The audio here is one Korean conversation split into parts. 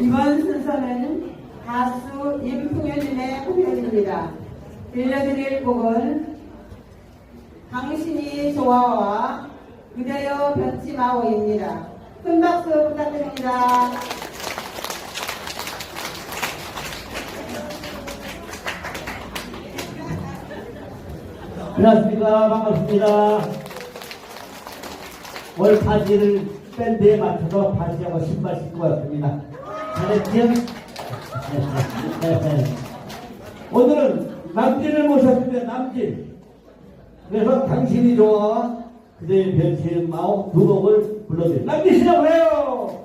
이번 순서는 가수 임풍현님의 공연입니다. 들려드릴 곡은 당신이 좋아와 그대여 변치 마오입니다. 큰 박수 부탁드립니다. 안녕하십니까 반갑습니다 오늘 바지를 밴드에 맞춰서 바지하고 신발 신고 왔습니다 잘했지요? 오늘은 남진을 모셨습니다 남진. 그래서 당신이 좋아 그대의 변치는 마음 두 곡을 불러드립니다 남진 시작을 해요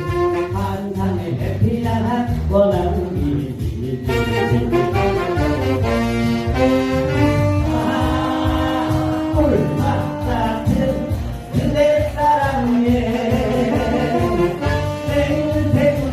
on the table.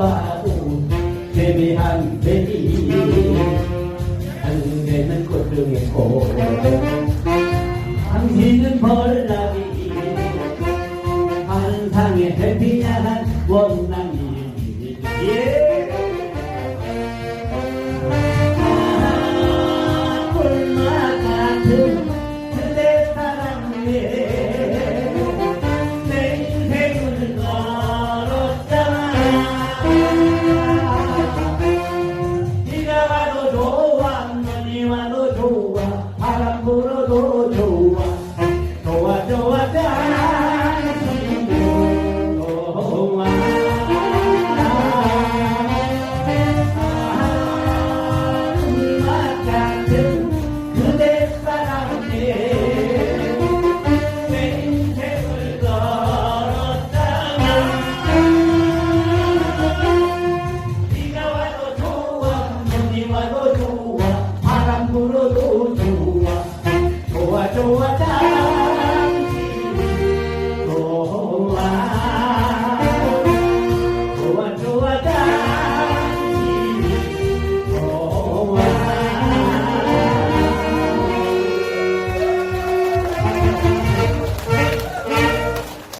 누가 와도 데미한 데미 한대는 꽃등의 꽃 당신은 벌나비 한상의 해피한 예 Hallelujah.